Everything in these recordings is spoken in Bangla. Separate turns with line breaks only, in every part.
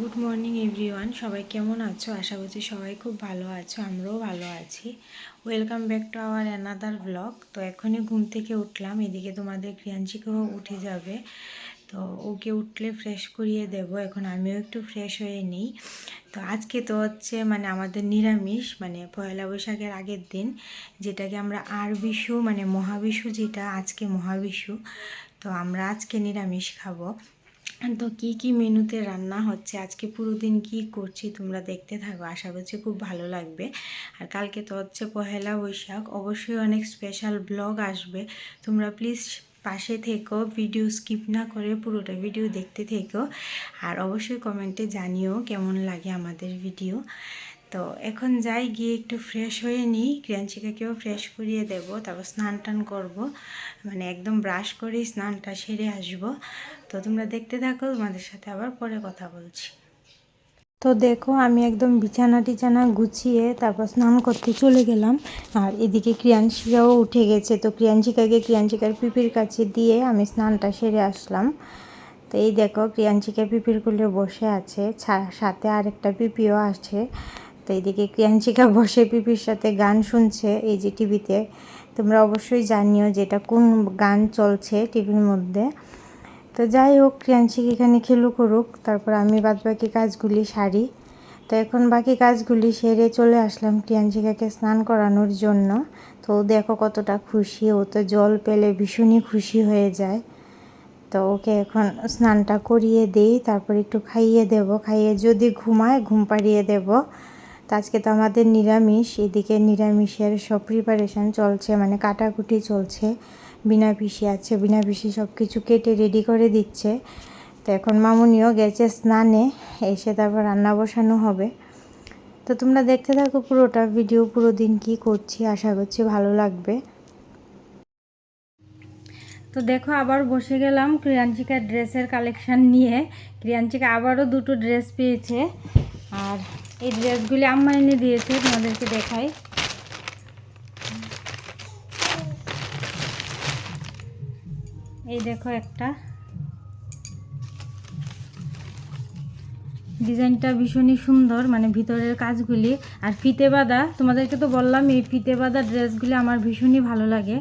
গুড মর্নিং এভরিওয়ান সবাই কেমন আছো? আশা করছি সবাই খুব ভালো আছো, আমরাও ভালো আছি। Welcome back to our another blog তো এখনই ঘুম থেকে উঠলাম, এদিকে তোমাদের ক্রিয়াঞ্চিকেও উঠে যাবে। তো ওকে উঠলে ফ্রেশ করিয়ে দেব, এখন আমিও একটু ফ্রেশ হয়ে নিই। তো আজকে তো হচ্ছে মানে আমাদের নিরামিষ মানে পয়লা বৈশাখের আগের দিন, যেটাকে আমরা আর বিশু মানে মহাবিশু যেটা, আজকে মহাবিশু, তো আমরা আজকে নিরামিষ খাব। তো কি কি মেনুতে রান্না হচ্ছে? আজকে পুরো দিন কি করছি তোমরা দেখতে থাকো। আশা করছি খুব ভালো লাগবে। আর কালকে তো হচ্ছে পহেলা বৈশাখ। অবশ্যই অনেক স্পেশাল ব্লগ আসবে। তোমরা প্লিজ পাশে থেকো ভিডিও স্কিপ না করে পুরোটা ভিডিও দেখতে থেকো। আর অবশ্যই কমেন্টে জানিও কেমন লাগে আমাদের ভিডিও তো এখন যাই, গিয়ে একটু ফ্রেশ হয়ে নিই। ক্রিয়াঞ্চিকাকেও ফ্রেশ করিয়ে দেব। তারপর স্নান টান করব। মানে একদম ব্রাশ করে স্নানটা সেরে আসব। তো তোমরা দেখতে থাকো, তোমাদের সাথে আবার পরে কথা বলছি। তো দেখো, আমি একদম বিছানা টিছানা গুছিয়ে তারপর স্নান করতে চলে গেলাম। আর এদিকে ক্রিয়াঞ্চিকাও উঠে গেছে। তো ক্রিয়াঞ্চিকাকে ক্রিয়াঞ্চিকার পিপির কাছে দিয়ে আমি স্নানটা সেরে আসলাম। তো এই দেখো ক্রিয়াঞ্চিকা পিপির কুলে বসে আছে। সাথে আরেকটা পিপিও আছে। তো এইদিকে ক্রিয়াঞ্চিকা বসে পিপির সাথে গান শুনছে এই যে টিভিতে। তোমরা অবশ্যই জানিও যে এটা কোন গান চলছে টিভির মধ্যে। তো যাই হোক ক্রিয়াঞ্চিক এখানে খেলু করুক, তারপর আমি বাদ বাকি কাজগুলি সারি। তো এখন বাকি কাজগুলি সেরে চলে আসলাম ক্রিয়াঞ্চিকাকে স্নান করানোর জন্য। তো দেখো কতটা খুশি, ও তো জল পেলে ভীষণই খুশি হয়ে যায়। তো ওকে এখন স্নানটা করিয়ে দিই, তারপর একটু খাইয়ে দেব, খাইয়ে যদি ঘুমায় ঘুম পাড়িয়ে দেবো। তো আজকে তো আমাদের নিরামিষ, এদিকে নিরামিষের সব প্রিপারেশান চলছে মানে কাটাকুটি চলছে। বিনা পিসি আছে বিনা পিসি সব কিছু কেটে রেডি করে দিচ্ছে। তো এখন মামুনিও গেছে স্নানে, এসে তারপর রান্না বসানো হবে। তো তোমরা দেখতে থাকো পুরোটা ভিডিও পুরো দিন কি করছি, আশা করছি ভালো লাগবে। তো দেখো আবার বসে গেলাম ক্রিয়াঞ্চিকার ড্রেসের কালেকশান নিয়ে। ক্রিয়াঞ্চিকা আবারও দুটো ড্রেস পেয়েছে। আর এই ড্রেসগুলি আম্মা এনে দিয়েছে, তোমাদেরকে দেখাই। এই দেখো একটা। ডিজাইনটা ভীষণই সুন্দর মানে ভিতরের কাজগুলি। আর ফিতে বাঁধা তোমাদেরকে তো বললাম, এই ফিতে বাঁধা ড্রেসগুলি আমার ভীষণই ভালো লাগে।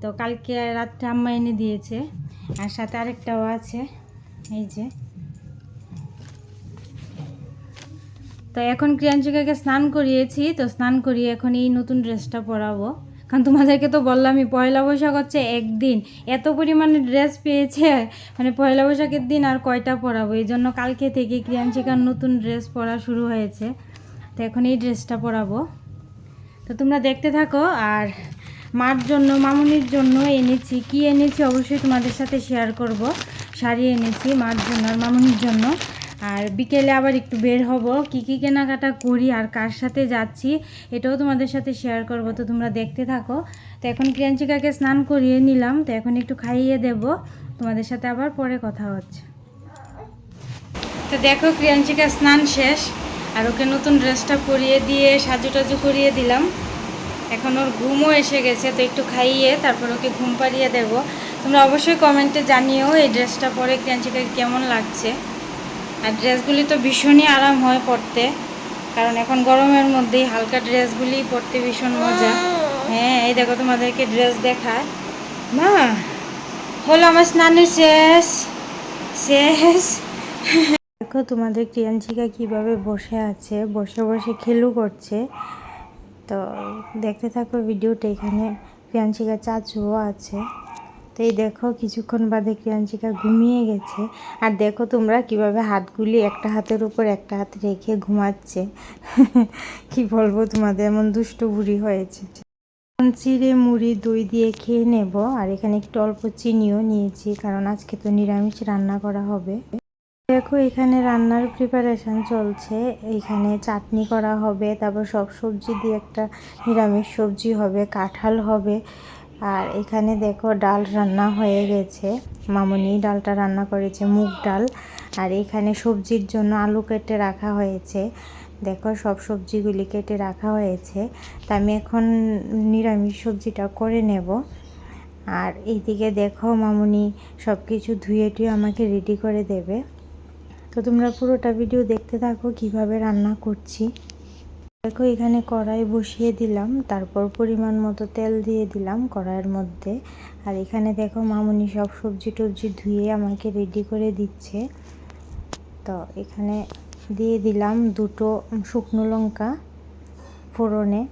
তো কালকে রাত্রে আম্মা এনে দিয়েছে। আর সাথে আরেকটাও আছে, এই যে। তো এখন ক্রিয়াঞ্চিকাকে স্নান করিয়েছি, তো স্নান করিয়ে এখন এই নতুন ড্রেসটা পরাবো। কারণ তোমাদেরকে তো বললামই, পয়লা বৈশাখ হচ্ছে একদিন। এত পরিমাণে ড্রেস পেয়েছে মানে পয়লা বৈশাখের দিন আর কয়টা পরাবো? এই জন্য কালকে থেকে ক্রিয়াঞ্চিকার নতুন ড্রেস পরা শুরু হয়েছে। তো এখন এই ড্রেসটা পরাবো। তো তোমরা দেখতে থাকো, আর মার জন্য, মামুনির জন্য এনেছি। কি এনেছি? অবশ্যই তোমাদের সাথে শেয়ার করব। শাড়ি এনেছি মার জন্য আর মামুনির জন্য। আর বিকেলে আবার একটু বের হব। কি কি কেনাকাটা করি আর কার সাথে যাচ্ছি, এটাও তোমাদের সাথে শেয়ার করব। তো তোমরা দেখতে থাকো। তো এখন ক্রিয়াঞ্চিকাকে স্নান করিয়ে নিলাম। তো এখন একটু খাইয়ে দেব। তোমাদের সাথে আবার পরে কথা হচ্ছে। তো দেখো ক্রিয়াঞ্চিকা স্নান শেষ। আর ওকে নতুন ড্রেসটা পরিয়ে দিয়ে সাজু টাজু করিয়ে দিলাম। এখন ওর ঘুমও এসে গেছে, তো একটু খাইয়ে তারপর ওকে ঘুম পাড়িয়ে দেবো। তোমরা অবশ্যই কমেন্টে জানিও এই ড্রেসটা পরে ক্রিয়াঞ্চিকাকে কেমন লাগছে। আর ড্রেসগুলি তো ভীষণই আরাম হয় পরতে। কারণ এখন গরমের মধ্যেই হালকা ড্রেসগুলি পরতে ভীষণ মজা। হ্যাঁ এই দেখো তোমাদেরকে ড্রেস দেখায়। মা, হলো আমার স্নানের শেষ। শেষ। দেখো তোমাদের ক্রিয়াঞ্চিকা কীভাবে বসে আছে, বসে বসে খেলু করছে। তো দেখতে থাকো ভিডিওটা এখানে। ক্রিয়াঞ্চিকা চাচুও আছে। তো এই দেখো কিছুক্ষণ বাদে ক্রিয়াঞ্চিকা ঘুমিয়ে গেছে। আর দেখো তোমরা কীভাবে হাতগুলি একটা হাতের উপর একটা হাত রেখে ঘুমাচ্ছে। কি বলব তোমাদের, এমন দুষ্ট বুড়ি হয়েছে। চিড়ে মুড়ি দই দিয়ে খেয়ে নেব। আর এখানে একটু অল্প চিনিও নিয়েছি, কারণ আজকে তো নিরামিষ রান্না করা হবে। দেখো এখানে রান্নার প্রিপারেশান চলছে। এখানে চাটনি করা হবে, তারপর সব সবজি দিয়ে একটা নিরামিষ সবজি হবে, কাঁঠাল হবে। আর এখানে দেখো ডাল রান্না হয়ে গেছে। মামনি ডালটা রান্না করেছে, মুগ ডাল। আর এখানে সবজির জন্য আলু কেটে রাখা হয়েছে। দেখো সব সবজিগুলি কেটে রাখা হয়েছে। তা আমি এখন নিরামিষ সবজিটা করে নেব। আর এইদিকে দেখো মামনি সব কিছু ধুয়ে টুয়ে আমাকে রেডি করে দেবে। তো তোমরা পুরোটা ভিডিও দেখতে থাকো, কীভাবে রান্না করছি। দেখো, এখানে কড়াই বসিয়ে দিলাম, তারপর পরিমাণ মতো তেল দিয়ে দিলাম কড়াইয়ের মধ্যে। আর এখানে দেখো, মামুনি সব সবজি টবজি ধুয়ে আমাকে রেডি করে দিচ্ছে। তো এখানে দিয়ে দিলাম দুটো শুকনো লঙ্কা ফোড়নে।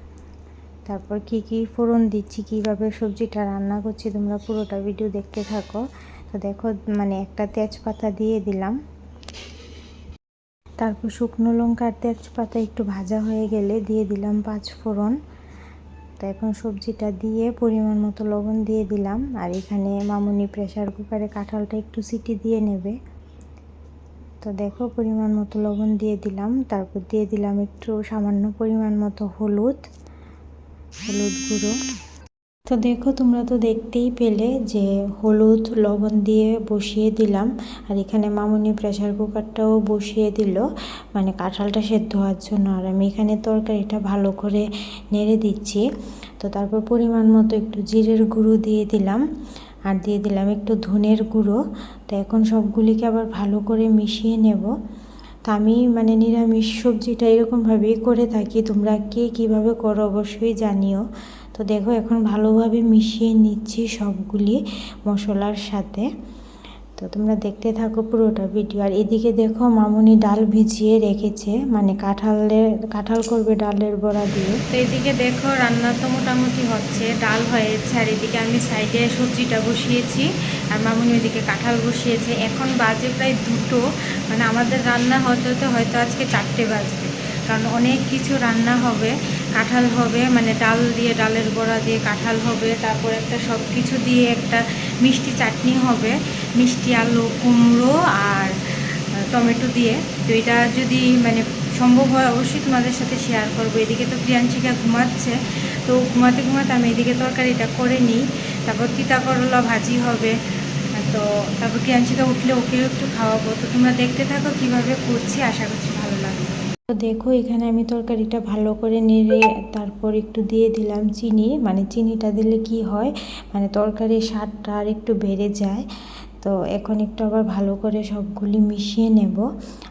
তারপর কি কি ফোড়ন দিচ্ছি, কীভাবে সবজিটা রান্না করছি, তোমরা পুরোটা ভিডিও দেখতে থাকো। তো দেখো মানে একটা তেজপাতা দিয়ে দিলাম। তারপর শুকনো লঙ্কার তেজপাতা একটু ভাজা হয়ে গেলে দিয়ে দিলাম পাঁচ ফোড়ন। তো এখন সবজিটা দিয়ে পরিমাণ মতো লবণ দিয়ে দিলাম। আর এখানে মামুনি প্রেশার কুকারে কাঁঠালটা একটু সিটি দিয়ে নেবে। তো দেখো পরিমাণ মতো লবণ দিয়ে দিলাম। তারপর দিয়ে দিলাম একটু সামান্য পরিমাণ মতো হলুদ হলুদ গুঁড়ো। তো দেখো, তোমরা তো দেখতেই পেলে যে হলুদ লবণ দিয়ে বসিয়ে দিলাম। আর এখানে মামুনি প্রেশার কুকারটাও বসিয়ে দিল। মানে কাঁঠালটা সেদ্ধ হওয়ার জন্য। আর আমি এখানে তরকারিটা ভালো করে নেড়ে দিচ্ছি। তো তারপর পরিমাণ মতো একটু জিরের গুঁড়ো দিয়ে দিলাম। আর দিয়ে দিলাম একটু ধনের গুঁড়ো। তো এখন সবগুলিকে আবার ভালো করে মিশিয়ে নেব। তা আমি মানে নিরামিষ সবজিটা এরকমভাবেই করে থাকি। তোমরা কে কীভাবে করো অবশ্যই জানিও। তো দেখো এখন ভালোভাবে মিশিয়ে নিচ্ছি সবগুলি মশলার সাথে। তো তোমরা দেখতে থাকো পুরোটা ভিডিও আর এদিকে দেখো মামুনি ডাল ভিজিয়ে রেখেছে মানে কাঁঠালের, কাঁঠাল করবে ডালের বড়া দিয়ে। তো এদিকে দেখো রান্না তো মোটামুটি হচ্ছে, ডাল হয়েছে। আর এদিকে আমি সাইডে সবজিটা বসিয়েছি, আর মামুনি ওইদিকে কাঁঠাল বসিয়েছে। এখন বাজে প্রায় দুটো মানে আমাদের রান্না হতে হতে হয়তো আজকে চারটে বাজবে। কারণ অনেক কিছু রান্না হবে, কাঁঠাল হবে মানে ডাল দিয়ে, ডালের বড়া দিয়ে কাঁঠাল হবে, তারপর একটা সব কিছু দিয়ে একটা মিষ্টি চাটনি হবে, মিষ্টি, আলু, কুমড়ো আর টমেটো দিয়ে। তো এটা যদি মানে সম্ভব হয় অবশ্যই তোমাদের সাথে শেয়ার করব। এদিকে তো প্রিয়াংশিকা ঘুমাচ্ছে, তো ঘুমাতে ঘুমাতে আমি এদিকে তরকারিটা করে নিই। তারপর তিতা করলা ভাজি হবে। তো তারপর প্রিয়াংশিকা উঠলে ওকেও একটু খাওয়াবো। তো তোমরা দেখতে থাকো কীভাবে করছি, আশা করছি তো দেখো, এখানে আমি তরকারিটা ভালো করে নেড়ে তারপর একটু দিয়ে দিলাম চিনি। মানে চিনিটা দিলে কি হয় মানে তরকারির স্বাদটা আর একটু বেড়ে যায়। তো এখন একটু আবার ভালো করে সবগুলি মিশিয়ে নেব।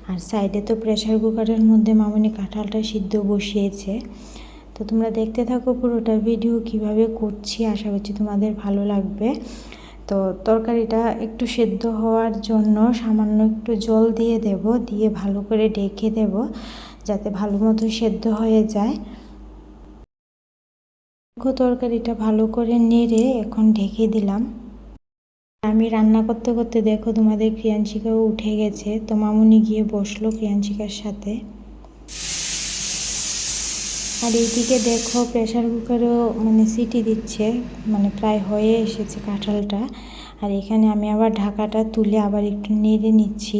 আর সাইডে তো প্রেশার কুকারের মধ্যে মামনি কাঁঠালটা সিদ্ধ বসিয়েছে। তো তোমরা দেখতে থাকো পুরোটা ভিডিও কীভাবে করছি, আশা করছি তোমাদের ভালো লাগবে। তো তরকারিটা একটু সেদ্ধ হওয়ার জন্য সামান্য একটু জল দিয়ে দেব, দিয়ে ভালো করে ডেকে দেব। যাতে ভালো মতো সেদ্ধ হয়ে যায়। তরকারিটা ভালো করে নেড়ে এখন ঢেকে দিলাম। আমি রান্না করতে করতে দেখো তোমাদের ক্রিয়াংশিকাও উঠে গেছে। তো মামুনি গিয়ে বসল ক্রিয়াংশিকার সাথে। আর এইদিকে দেখো প্রেশার কুকারেও মানে সিটি দিচ্ছে। মানে প্রায় হয়ে এসেছে কাঁঠালটা। আর এখানে আমি আবার ঢাকাটা তুলে আবার একটু নেড়ে নিচ্ছি।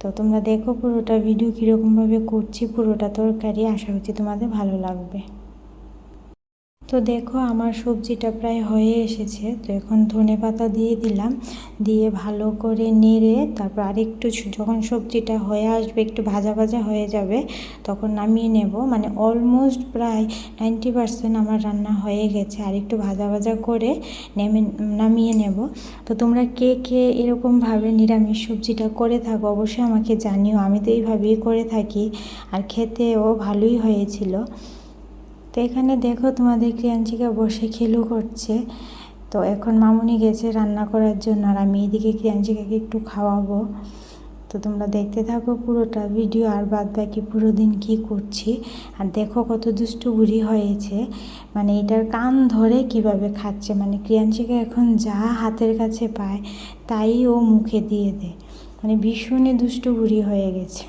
তো তোমরা দেখো পুরোটা ভিডিও কীরকমভাবে করছি পুরোটা তরকারি। আশা করছি তোমাদের ভালো লাগবে। তো দেখো আমার সবজিটা প্রায় হয়ে এসেছে। তো এখন ধনে পাতা দিয়ে দিলাম। দিয়ে ভালো করে নেড়ে তারপর আরেকটু যখন সবজিটা হয়ে আসবে, একটু ভাজা ভাজা হয়ে যাবে, তখন নামিয়ে নেব। মানে অলমোস্ট প্রায় নাইনটি পারসেন্ট আমার রান্না হয়ে গেছে। আর একটু ভাজা ভাজা করে নেমে, নামিয়ে নেব। তো তোমরা কে কে এরকমভাবে নিরামিষ সবজিটা করে থাকো অবশ্যই আমাকে জানিও। আমি তো এইভাবেই করে থাকি। আর খেতেও ভালোই হয়েছিল। তো এখানে দেখো তোমাদের ক্রিয়াঞ্চিকা বসে খেলু করছে। তো এখন মামুনি গেছে রান্না করার জন্য আর আমি এদিকে ক্রিয়াঞ্চিকাকে একটু খাওয়াবো। তো তোমরা দেখতে থাকো পুরোটা, ভিডিও আর বাদ বাকি পুরো দিন কী করছি। আর দেখো কত দুষ্টু বুড়ি হয়েছে। মানে এটার কান ধরে কীভাবে খাচ্ছে। মানে ক্রিয়াঞ্চিকা এখন যা হাতের কাছে পায়, তাই ও মুখে দিয়ে দেয়। মানে ভীষণই দুষ্টু বুড়ি হয়ে গেছে।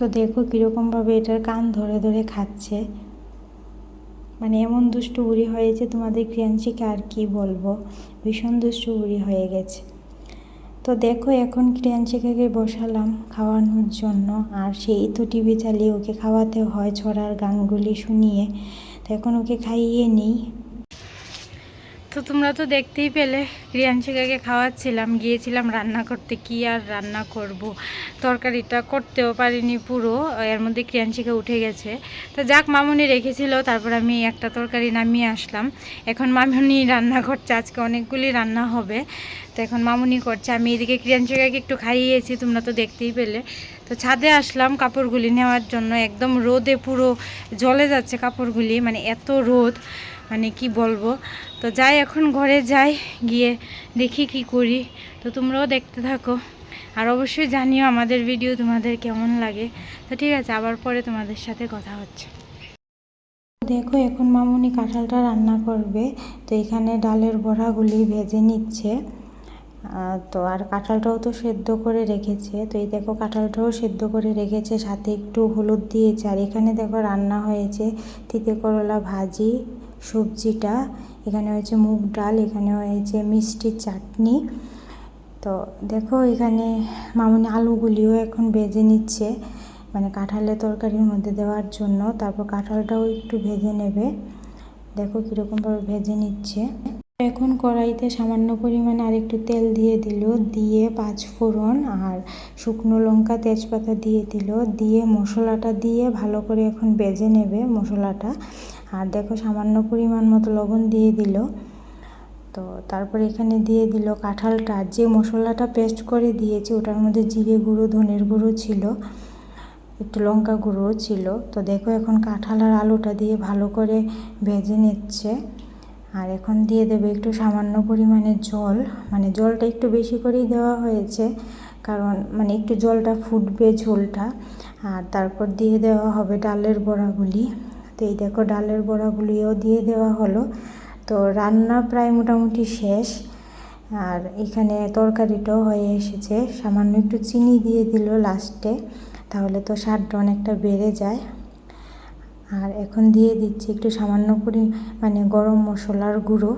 তো দেখো কীরকমভাবে এটার কান ধরে ধরে খাচ্ছে। মানে এমন দুষ্টু বুড়ি হয়েছে তোমাদের ক্রিয়াঞ্চিকে আর কি বলব? ভীষণ দুষ্টু বুড়ি হয়ে গেছে। তো দেখো এখন ক্রিয়াঞ্চিকাকে বসালাম খাওয়ানোর জন্য। আর সেই তো টিভি চালিয়ে ওকে খাওয়াতে হয় ছড়ার গানগুলি শুনিয়ে। তো এখন ওকে খাইয়ে নিই। তো তোমরা তো দেখতেই পেলে রিয়ানশিকাকে খাওয়াচ্ছিলাম, গিয়েছিলাম রান্না করতে, কি আর রান্না করব? তরকারিটা করতেও পারিনি পুরো, এর মধ্যে ক্রিয়ানশিকা উঠে গেছে। তো যাক, মামুনি রেখেছিল, তারপর আমি একটা তরকারি নামিয়ে আসলাম। এখন মামুনি রান্না করছে, আজকে অনেকগুলি রান্না হবে। তো এখন মামুনি করছে, আমি এদিকে ক্রিয়ানশিকাকে একটু খাইয়েছি, তোমরা তো দেখতেই পেলে। তো ছাদে আসলাম কাপড়গুলি নেওয়ার জন্য, একদম রোদে পুরো জলে যাচ্ছে কাপড়গুলি মানে এত রোদ। মানে কি বলব? তো যাই, এখন ঘরে যাই, গিয়ে দেখি কি করি। তো তোমরাও দেখতে থাকো। আর অবশ্যই জানিও আমাদের ভিডিও তোমাদের কেমন লাগে। তো ঠিক আছে, আবার পরে তোমাদের সাথে কথা হচ্ছে। দেখো, এখন মামুনি কাঁঠালটা রান্না করবে। তো এখানে ডালের বড়াগুলি ভেজে নিচ্ছে। তো আর কাঁঠালটাও তো সেদ্ধ করে রেখেছে। তো এই দেখো, কাঁঠালটাও সেদ্ধ করে রেখেছে। সাথে একটু হলুদ দিয়েছে। আর এখানে দেখো, রান্না হয়েছে তিতে করলা ভাজি। সবজিটা, এখানে হয়েছে মুগ ডাল, এখানে হয়েছে মিষ্টির চাটনি। তো দেখো এখানে মামুনি আলুগুলিও এখন ভেজে নিচ্ছে মানে কাঁঠালের তরকারির মধ্যে দেওয়ার জন্য। তারপর কাঁঠালটাও একটু ভেজে নেবে। দেখো কীরকমভাবে ভেজে নিচ্ছে। এখন কড়াইতে সামান্য পরিমাণে আরেকটু তেল দিয়ে দিল, দিয়ে পাঁচ ফোড়ন আর শুকনো লঙ্কা তেজপাতা দিয়ে দিল, দিয়ে মশলাটা দিয়ে ভালো করে এখন বেজে নেবে মশলাটা। আর দেখো সামান্য পরিমাণ মতো লবণ দিয়ে দিল। তো তারপর এখানে দিয়ে দিল কাঁঠালটা। যে মশলাটা পেস্ট করে দিয়েছি, ওটার মধ্যে জিরে গুঁড়ো, ধনের গুঁড়ো ছিল, একটু লঙ্কা গুঁড়োও ছিল। তো দেখো এখন কাঁঠাল আর আলুটা দিয়ে ভালো করে ভেজে নিচ্ছে। আর এখন দিয়ে দেবে একটু সামান্য পরিমাণে জল। মানে জলটা একটু বেশি করেই দেওয়া হয়েছে, কারণ মানে একটু জলটা ফুটবে ঝোলটা। আর তারপর দিয়ে দেওয়া হবে ডালের বড়াগুলি। তো এই দেখো ডালের বড়াগুলিও দিয়ে দেওয়া হলো। তো রান্না প্রায় মোটামুটি শেষ। আর এখানে তরকারিটাও হয়ে এসেছে। সামান্য একটু চিনি দিয়ে দিল লাস্টে, তাহলে তো স্বাদটা অনেকটা বেড়ে যায়। আর এখন দিয়ে দিচ্ছি একটু সামান্য পরি মানে গরম মশলার গুঁড়ো।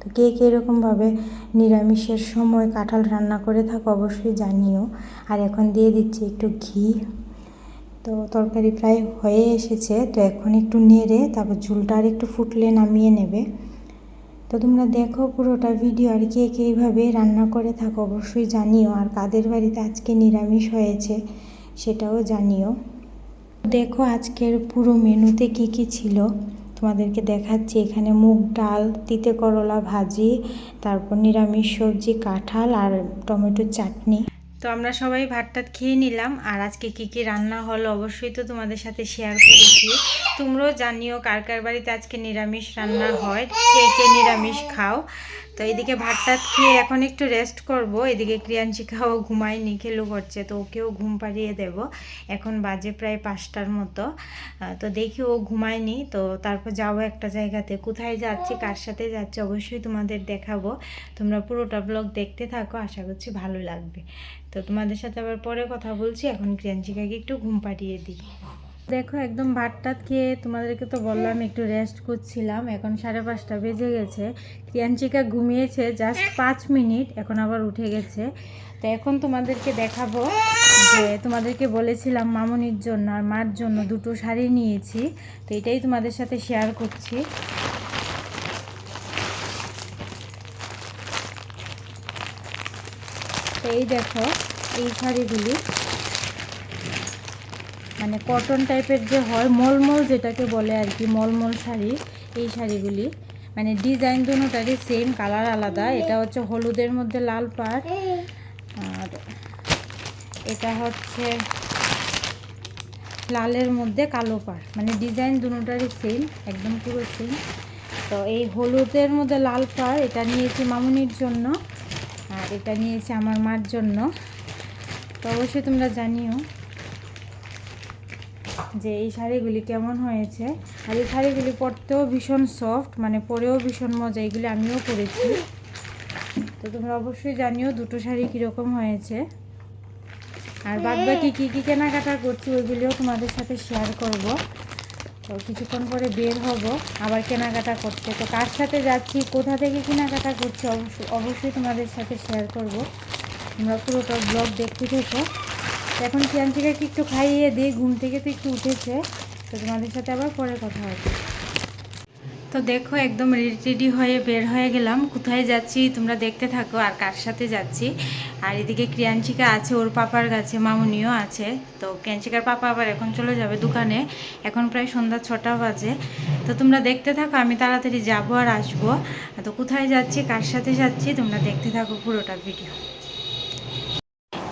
তো কে কে এরকমভাবে নিরামিষের সময় কাঁঠাল রান্না করে থাকো অবশ্যই জানিও। আর এখন দিয়ে দিচ্ছি একটু ঘি। তো তরকারি প্রায় হয়ে এসেছে, তো এখন একটু নেড়ে তারপর ঝুলটা আর একটু ফুটলে নামিয়ে নেবে। তো তোমরা দেখো পুরোটা ভিডিও আর কে কে এইভাবে রান্না করে থাকো অবশ্যই জানিও, আর কাদের বাড়িতে আজকে নিরামিষ হয়েছে সেটাও জানিও। দেখো আজকের পুরো মেনুতে কি কি ছিল, তোমাদেরকে দেখাচ্ছি। এখানে মুগ ডাল, তিতে করলা ভাজি, তারপর নিরামিষ সবজি, কাঁঠাল আর টমেটোর চাটনি। তো আমরা সবাই ভাতটাত খেয়ে নিলাম। আর আজকে কি কি রান্না হলো অবশ্যই তো তোমাদের সাথে শেয়ার করেছি। তোমরাও জানিও কার কার বাড়িতে আজকে নিরামিষ রান্না হয়, কে কে নিরামিষ খাও। তো এদিকে ভাত টাত খেয়ে এখন একটু রেস্ট করব। এদিকে ক্রিয়াঞ্চিকাও ঘুমায়নি, খেলু করছে, তো ওকেও ঘুম পাড়িয়ে দেব। এখন বাজে প্রায় পাঁচটার মতো। তো দেখি ও ঘুমায়নি, তো তারপর যাব একটা জায়গাতে। কোথায় যাচ্ছি, কার সাথে যাচ্ছি, অবশ্যই তোমাদের দেখাবো। তোমরা পুরোটা ব্লগ দেখতে থাকো, আশা করছি ভালো লাগবে। তো তোমাদের সাথে আবার পরে কথা বলছি, এখন ক্রিয়াঞ্চিকাকে একটু ঘুম পাড়িয়ে দিই। দেখো, একদম ভাত টাত খেয়ে তোমাদেরকে তো বললাম, একটু রেস্ট করছিলাম। এখন সাড়ে পাঁচটা বেজে গেছে। ক্রিয়াঞ্চিকা ঘুমিয়েছে জাস্ট পাঁচ মিনিট, এখন আবার উঠে গেছে। তো এখন তোমাদেরকে দেখাবো যে তোমাদেরকে বলেছিলাম মামনির জন্য আর মার জন্য দুটো শাড়ি নিয়েছি। তো এটাই তোমাদের সাথে শেয়ার করছি। তো এই দেখো, এই শাড়িগুলি। মানে কটন টাইপের যে হয়, মলমল যেটাকে বলে আর কি, মলমল শাড়ি, এই শাড়িগুলি। মানে ডিজাইন দুটারই সেম কালার আলাদা। এটা হচ্ছে হলুদের মধ্যে লাল পাড়। আর এটা হচ্ছে লালের মধ্যে কালো পাড়। মানে ডিজাইন দুটারই সেম একদম পুরো সেম তো এই হলুদের মধ্যে লাল পাড়, এটা নিয়েছি মামুনির জন্য। আর এটা নিয়েছি আমার মার জন্য। তো অবশ্যই তোমরা জানিও। যে এই শাড়িগুলি কেমন হয়েছে আর এই শাড়িগুলি পরতেও ভীষণ সফট মানে পরেও ভীষণ মজা এগুলি আমিও পরেছি। তো তোমরা অবশ্যই জানিও দুটো শাড়ি কীরকম হয়েছে। আর বাদ বাকি কী কী কেনাকাটা করছি ওইগুলিও তোমাদের সাথে শেয়ার করব। তো কিছুক্ষণ পরে বের হব আবার কেনাকাটা করতে। তো কার সাথে যাচ্ছি কোথা থেকে কেনাকাটা করছি অবশ্যই অবশ্যই তোমাদের সাথে শেয়ার করব। তোমরা পুরোটা ব্লগ দেখতে থেকো। এখন ক্রিয়াঞ্চিকাকে একটু খাইয়ে দিই? ঘুম থেকে তো একটু উঠেছে। তো তোমাদের সাথে আবার পরে কথা হবে।
তো দেখো, একদম রেডি টেডি হয়ে বের হয়ে গেলাম। কোথায় যাচ্ছি তোমরা দেখতে থাকো আর কার সাথে যাচ্ছি। আর এদিকে ক্রিয়াঞ্চিকা আছে, ওর পাপার কাছে, মামুনিও আছে। তো ক্রিয়াঞ্চিকার পাপা আবার এখন চলে যাবে দোকানে। এখন প্রায় সন্ধ্যা ছটা বাজে। তো তোমরা দেখতে থাকো, আমি তাড়াতাড়ি যাব আর আসব। তো কোথায় যাচ্ছি, কার সাথে যাচ্ছি, তোমরা দেখতে থাকো পুরোটা ভিডিও।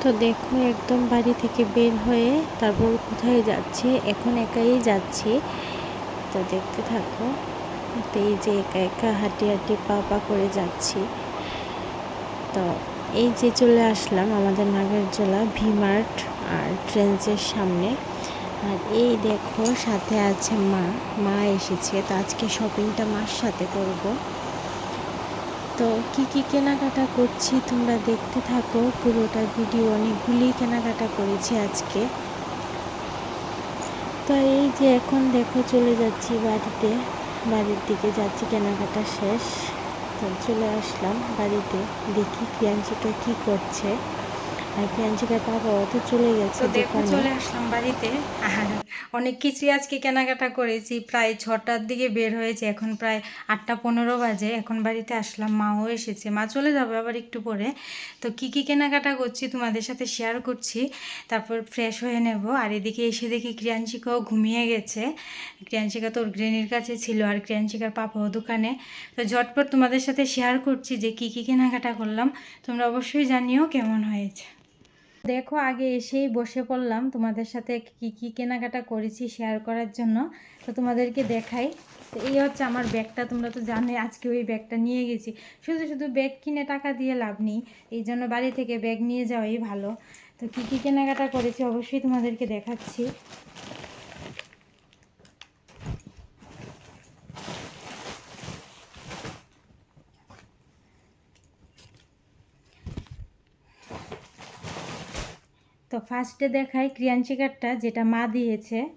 তো দেখো, একদম বাড়ি থেকে বের হয়ে তারপর কোথায় যাচ্ছি? এখন একাই যাচ্ছি। তো দেখতে থাকো, তো এই যে একা একা হাঁটি হাঁটি পা পা করে যাচ্ছি। তো এই যে চলে আসলাম আমাদের নাগরজোলা ভিমার্ট আর ট্রেন্সের সামনে। আর এই দেখো, সাথে আছে মা। মা এসেছে। তো আজকে শপিংটা মার সাথে করব। তো কি কি কেনাকাটা করছি তোমরা দেখতে থাকো। পুরোটা ভিডিও অনেকগুলি কেনাকাটা করেছি আজকে। তো এই যে এখন দেখো চলে যাচ্ছি বাড়িতে। বাড়ির দিকে যাচ্ছি কেনাকাটা শেষ। তো চলে আসলাম বাড়িতে দেখি ক্রিয়াঞ্চিকা কি করছে। আর ক্রিয়াঞ্চিকার বাবাও তো চলে গেছে
দেখো চলে আসলাম বাড়িতে। আর অনেক কিছুই আজকে কেনাকাটা করেছি। প্রায় ছটার দিকে বের হয়েছে, এখন প্রায় আটটা পনেরো বাজে। এখন বাড়িতে আসলাম, মাও এসেছে। মা চলে যাবে আবার একটু পরে। তো কি কি কেনাকাটা করছি তোমাদের সাথে শেয়ার করছি। তারপর ফ্রেশ হয়ে নেব। আর এদিকে এসে দেখি ক্রিয়াঞ্চিকাও ঘুমিয়ে গেছে। ক্রিয়াঞ্চিকা তোর গ্রেনির কাছে ছিল আর ক্রিয়াঞ্চিকার পাপাও দোকানে। তো ঝটপট তোমাদের সাথে শেয়ার করছি যে কি কি কেনাকাটা করলাম। তোমরা অবশ্যই জানিও কেমন হয়েছে। দেখো, আগে এসেই বসে পড়লাম। তোমাদের সাথে কি কি কেনাকাটা করেছি শেয়ার করার জন্য। তো তোমাদেরকে দেখাই। তো এই হচ্ছে আমার ব্যাগটা, তোমরা তো জানোই আজকে ওই ব্যাগটা নিয়ে গেছি। শুধু শুধু ব্যাগ কিনে টাকা দিয়ে লাভ নেই। এই জন্য বাড়ি থেকে ব্যাগ নিয়ে যাওয়াই ভালো। তো কি কি কেনাকাটা করেছি অবশ্যই তোমাদেরকে দেখাচ্ছি। তো ফার্স্টে দেখাই ক্রিয়াঞ্চিকারটা যেটা মা দিয়েছে।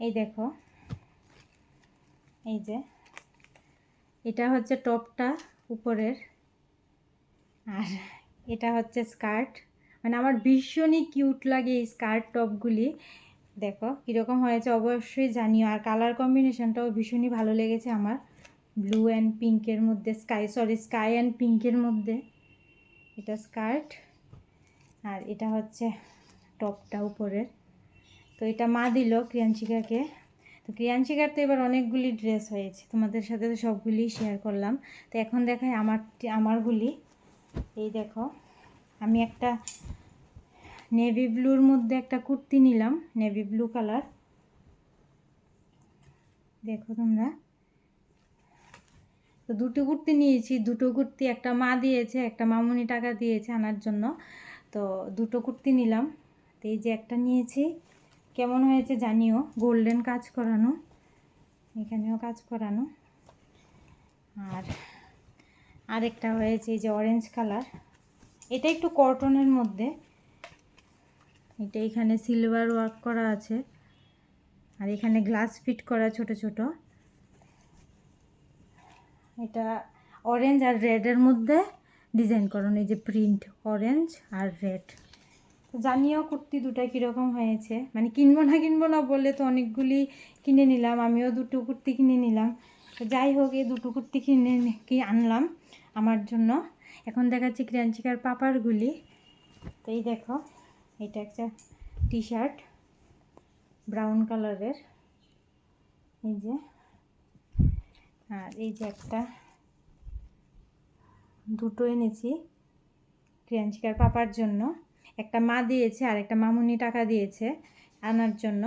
এই দেখো। এই যে। এটা হচ্ছে টপটা, উপরের। আর এটা হচ্ছে স্কার্ট। মানে আমার ভীষণই কিউট লাগে এই স্কার্ট টপগুলি। দেখো, কীরকম হয়েছে, অবশ্যই জানিও। আর কালার কম্বিনেশনটাও ভীষণই ভালো লেগেছে আমার। ব্লু অ্যান্ড পিঙ্কের মধ্যে, স্কাই, সরি, স্কাই অ্যান্ড পিঙ্কের মধ্যে। এটা স্কার্ট। আর এটা হচ্ছে টপটা উপরের তো এটা মা দিল ক্রিয়াঞ্চিকাকে। তো ক্রিয়াঞ্চিকার তো এবার অনেকগুলি ড্রেস হয়েছে, তোমাদের সাথে তো সবগুলি শেয়ার করলাম। তো এখন দেখাই আমার আমারগুলি। এই দেখো, আমি একটা নেভি ব্লুর মধ্যে একটা কুর্তি নিলাম নেভি ব্লু কালার দেখো তোমরা। তো দুটো কুর্তি নিয়েছি, দুটো কুর্তি একটা মা দিয়েছে, একটা মামুনি টাকা দিয়েছে আনার জন্য। তো দুটো কুর্তি নিলাম। এই যে একটা নিয়েছি। কেমন হয়েছে জানিও। গোল্ডেন কাজ করানো। এখানেও কাজ করানো। আর আরেকটা হয়েছে এই যে অরেঞ্জ কালার এটা একটু কটনের মধ্যে। এটা এখানে সিলভার ওয়ার্ক করা আছে। আর এখানে গ্লাস ফিট করা ছোট ছোট। এটা অরেঞ্জ আর রেডের মধ্যে ডিজাইন করানো। এই যে প্রিন্ট অরেঞ্জ আর রেড জানিও কুর্তি দুটা কীরকম হয়েছে। মানে কিনবো না কিনবো না বলে তো অনেকগুলি কিনে নিলাম, আমিও দুটো কুর্তি কিনে নিলাম। যাই হোক, এই দুটো কুর্তি কিনে কি আনলাম আমার জন্য। এখন দেখাচ্ছি ক্রিয়াঞ্চিকার পাপারগুলি। তো এই দেখো, এটা একটা টি শার্ট ব্রাউন কালারের। এই যে, আর এই যে একটা দুটো এনেছি ক্রিয়াঞ্চিকার পাপার জন্য। একটা মা দিয়েছে আর একটা মামুনি টাকা দিয়েছে আনার জন্য।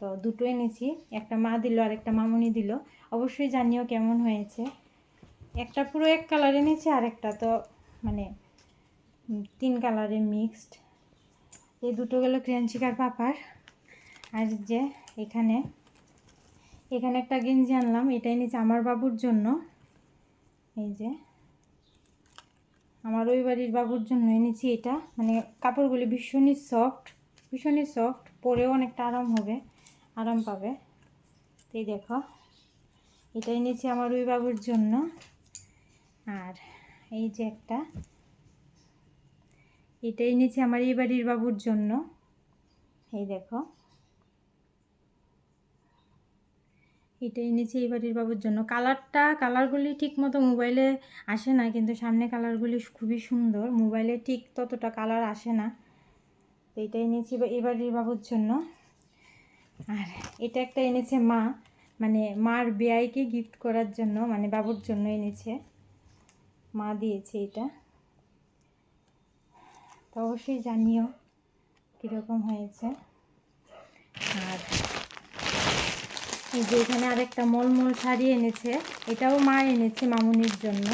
তো দুটো এনেছি, একটা মা দিল আর একটা মামুনি দিল। অবশ্যই জানিও কেমন হয়েছে। একটা পুরো এক কালার এনেছি আর একটা তো মানে তিন কালারের মিক্সড এই দুটো গেল ক্রিয়াঞ্চিকার পাপার। আর যে এখানে এখানে একটা গেঞ্জি আনলাম এটা এনেছি আমার বাবুর জন্য। এই যে। আমার ওই বাড়ির বাবুর জন্য এনেছি এটা। মানে কাপড়গুলি ভীষণই সফট ভীষণই সফট পরেও অনেকটা আরাম হবে, আরাম পাবে। তো এই দেখো, এটা এনেছি আমার ওই বাবুর জন্য। আর এই যে একটা, এটা এনেছি আমার এই বাড়ির বাবুর জন্য। এই দেখো। এটা এনেছি এই বাড়ির বাবুর জন্য। কালারটা কালারগুলি ঠিক মতো মোবাইলে আসে না, কিন্তু সামনে কালারগুলি খুবই সুন্দর। মোবাইলে ঠিক ততটা কালার আসে না। তো এটা এনেছি এই বাড়ির বাবুর জন্য। আর এটা একটা এনেছে মা। মানে মার বেয়াইকে গিফট করার জন্য মানে বাবুর জন্য এনেছে। মা দিয়েছে এটা। তো অবশ্যই জানিও কীরকম হয়েছে। আর এই যে এখানে আরেকটা মলমল শাড়ি এনেছে। এটাও মা এনেছে মামুনির জন্য।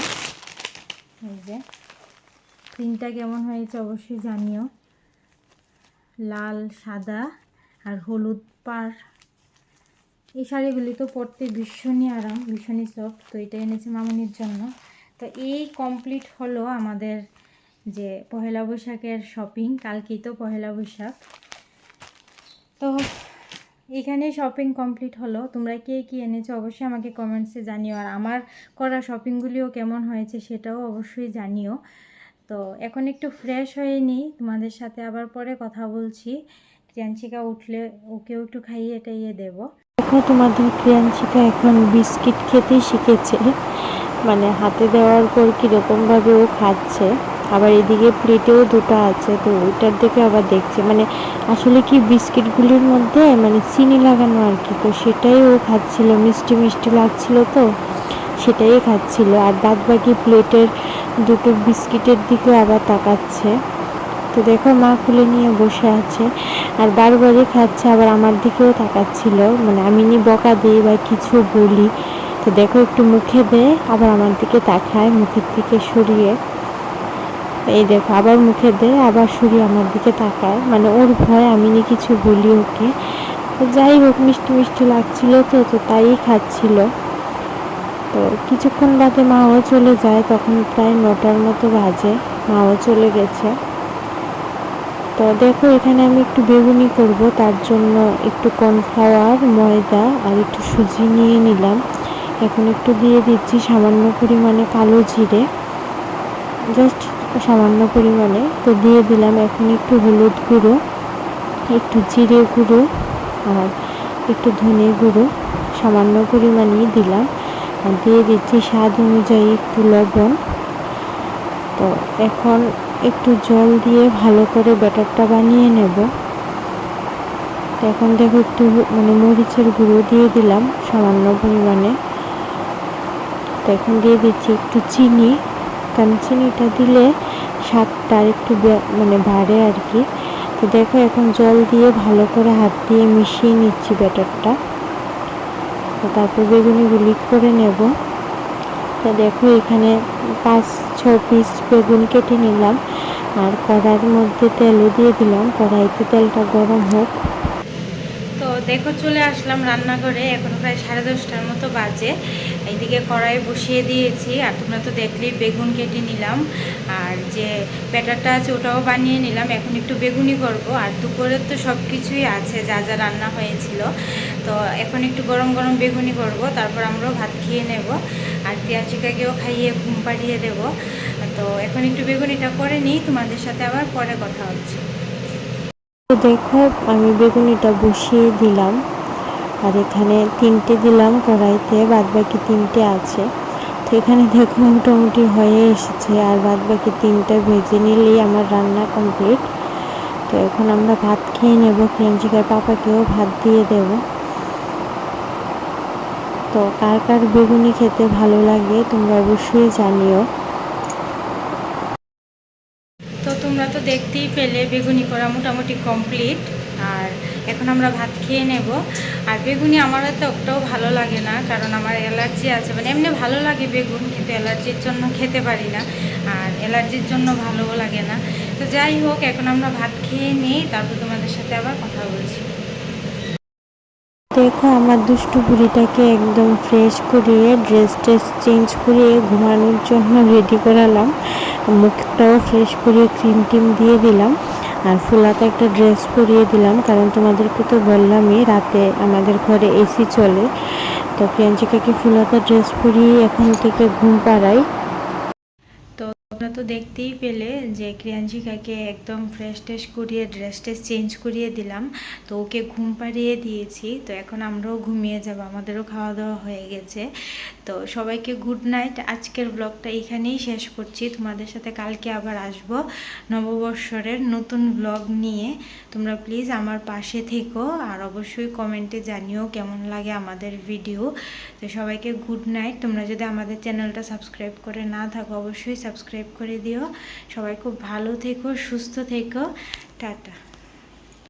এই যে, প্রিন্টটা কেমন হয়েছে অবশ্যই জানিও। লাল, সাদা আর হলুদ পার। এই শাড়িগুলি তো পরতে ভীষণই আরাম, ভীষণই সফট তো এটা এনেছে মামুনির জন্য। তো এই কমপ্লিট হলো আমাদের যে পহেলা বৈশাখের শপিং কালকেই তো পহেলা বৈশাখ। তো এখানে শপিং কমপ্লিট হলো। তোমরা কে কী এনেছো অবশ্যই আমাকে কমেন্টসে জানিও। আর আমার করা শপিংগুলিও কেমন হয়েছে সেটাও অবশ্যই জানিও। তো এখন একটু ফ্রেশ হয়ে নিই। তোমাদের সাথে আবার পরে কথা বলছি। ক্রিয়াঞ্চিকা উঠলে ওকেও একটু খাইয়ে টাইয়ে দেবো।
দেখো, তোমাদের ক্রিয়াঞ্চিকা এখন বিস্কিট খেতে শিখেছে। মানে হাতে দেওয়ার পর কীরকমভাবে ও খাচ্ছে। আবার এদিকে প্লেটেও দুটো আছে, তো ওইটার দিকে আবার দেখছে। মানে আসলে কি বিস্কিটগুলির মধ্যে মানে চিনি লাগানো আর কি, তো সেটাই ও খাচ্ছিল, মিষ্টি মিষ্টি লাগছিল তো, সেটাই খাচ্ছিল। আর বাদ বাকি প্লেটের দুটো বিস্কিটের দিকে আবার তাকাচ্ছে। তো দেখো মা খুলে নিয়ে বসে আছে, আর বারবারই খাচ্ছে, আবার আমার দিকেও তাকাচ্ছিল। মানে আমি নি বকা দিই বা কিছু বলি, তো দেখো একটু মুখে দেয় আবার আমার দিকে তাকায়, মুখের দিকে সরিয়ে। এই দেখো, আবার মুখে দেয় আবার সরিয়ে আমার দিকে তাকায়। মানে ওর ভয় আমি নি কিছু বলি ওকে। তো যাই হোক, মিষ্টি মিষ্টি লাগছিল তো তো তাই খাচ্ছিল। তো কিছুক্ষণ বাদে মাও চলে যায়, তখন প্রায় নটার মতো বাজে। মাও চলে গেছে। তো দেখো, এখানে আমি একটু বেগুনি করব, তার জন্য একটু কর্নফ্লাওয়ার, ময়দা আর একটু সুজি নিয়ে নিলাম। এখন একটু দিয়ে দিচ্ছি সামান্য পরিমাণে কালো জিরে। জাস্ট সামান্য পরিমাণে। তো দিয়ে দিলাম এখন একটু হলুদ গুঁড়ো, একটু জিরে গুঁড়ো আর একটু ধনে গুঁড়ো। সামান্য পরিমাণেই দিলাম আর দিয়ে দিচ্ছি স্বাদ অনুযায়ী একটু লবণ। তো এখন একটু জল দিয়ে ভালো করে ব্যাটারটা বানিয়ে নেব। তো এখন দেখো একটু মানে মরিচের গুঁড়ো দিয়ে দিলাম সামান্য পরিমাণে। তো এখন দিয়ে দিচ্ছি একটু চিনি। কারণ চিনিটা দিলে স্বাদটা আর একটু বে- মানে বাড়ে আর কি। তো দেখো এখন জল দিয়ে ভালো করে হাত দিয়ে মিশিয়ে নিচ্ছি ব্যাটারটা। তো তারপর বেগুনিগুলি করে নেব। তো দেখো এখানে পাঁচ, ছ পিস বেগুন কেটে নিলাম। আর কড়ার মধ্যে তেলও দিয়ে দিলাম। কড়াইতে তেলটা গরম হোক।
তো দেখো চলে আসলাম রান্নাঘরে। এখন প্রায় সাড়ে দশটার মতো বাজে। এইদিকে কড়াই বসিয়ে দিয়েছি আর তোমরা তো দেখলেই বেগুন কেটে নিলাম। আর যে ব্যাটারটা আছে ওটাও বানিয়ে নিলাম। এখন একটু বেগুনি করব। আর দুপুরের তো সব কিছুই আছে, যা যা রান্না হয়েছিল। তো এখন একটু গরম গরম বেগুনি করব। তারপর আমরাও ভাত খেয়ে নেব। আর প্রিয়াঞ্চিকাকেও খাইয়ে ঘুম পাড়িয়ে দেব। তো এখন একটু বেগুনিটা করে নিই। তোমাদের সাথে আবার পরে কথা হচ্ছে।
দেখো, আমি বেগুনিটা বসিয়ে দিলাম। আর এখানে তিনটে দিলাম, কড়াইতে বাদ বাকি তিনটে আছে। তো এখানে দেখো মোটামুটি হয়ে এসেছে, আর বাদ বাকি তিনটা ভেজে নিলেই আমার রান্না কমপ্লিট তো এখন আমরা ভাত খেয়ে নেব ক্রেঞ্চিকার পাপাকেও ভাত দিয়ে দেব। তো কার কার বেগুনি খেতে ভালো লাগে তোমরা অবশ্যই জানিও।
তো তোমরা তো দেখতেই পেলে বেগুনি করা মোটামুটি কমপ্লিট আর এখন আমরা ভাত খেয়ে নেব। আর বেগুনি আমার তো একটাও ভালো লাগে না, কারণ আমার অ্যালার্জি আছে। মানে এমনি ভালো লাগে বেগুন, কিন্তু অ্যালার্জির জন্য খেতে পারি না। আর অ্যালার্জির জন্য ভালোও লাগে না। তো যাই হোক, এখন আমরা ভাত খেয়ে নিই, তারপর তোমাদের সাথে আবার কথা বলছি।
দেখো, আমার দুষ্টু বুড়িটাকে একদম ফ্রেশ করিয়ে ড্রেস ট্রেস চেঞ্জ করিয়ে ঘুমানোর জন্য রেডি করালাম। মুখটাও ফ্রেশ করিয়ে ক্রিম টিম দিয়ে দিলাম। আর ফুলাতে একটা ড্রেস পরিয়ে দিলাম, কারণ তোমাদেরকে তো বললামই রাতে আমাদের ঘরে এসি চলে। তো প্রিয়াঞ্চিকাকে ফুলাতা ড্রেস পরিয়ে এখন থেকে ঘুম পাড়াই
তো তোমরা তো দেখতেই পেলে যে ক্রিয়াঞ্চিকাকে একদম ফ্রেশ ট্রেশ করিয়ে ড্রেস ট্রেস চেঞ্জ করিয়ে দিলাম। তো ওকে ঘুম পাড়িয়ে দিয়েছি। তো এখন আমরাও ঘুমিয়ে যাব, আমাদেরও খাওয়া দাওয়া হয়ে গেছে। তো সবাইকে গুড নাইট আজকের ব্লগটা এখানেই শেষ করছি। তোমাদের সাথে কালকে আবার আসব নববৎসরের নতুন ব্লগ নিয়ে। তোমরা প্লিজ আমার পাশে থেকো আর অবশ্যই কমেন্টে জানিও কেমন লাগে আমাদের ভিডিও তো সবাইকে গুড নাইট তোমরা যদি আমাদের চ্যানেলটা সাবস্ক্রাইব করে না থাকো, অবশ্যই সাবস্ক্রাইব করে দিও। সবাই খুব ভালো থেকো, সুস্থ থেকো। টাটা।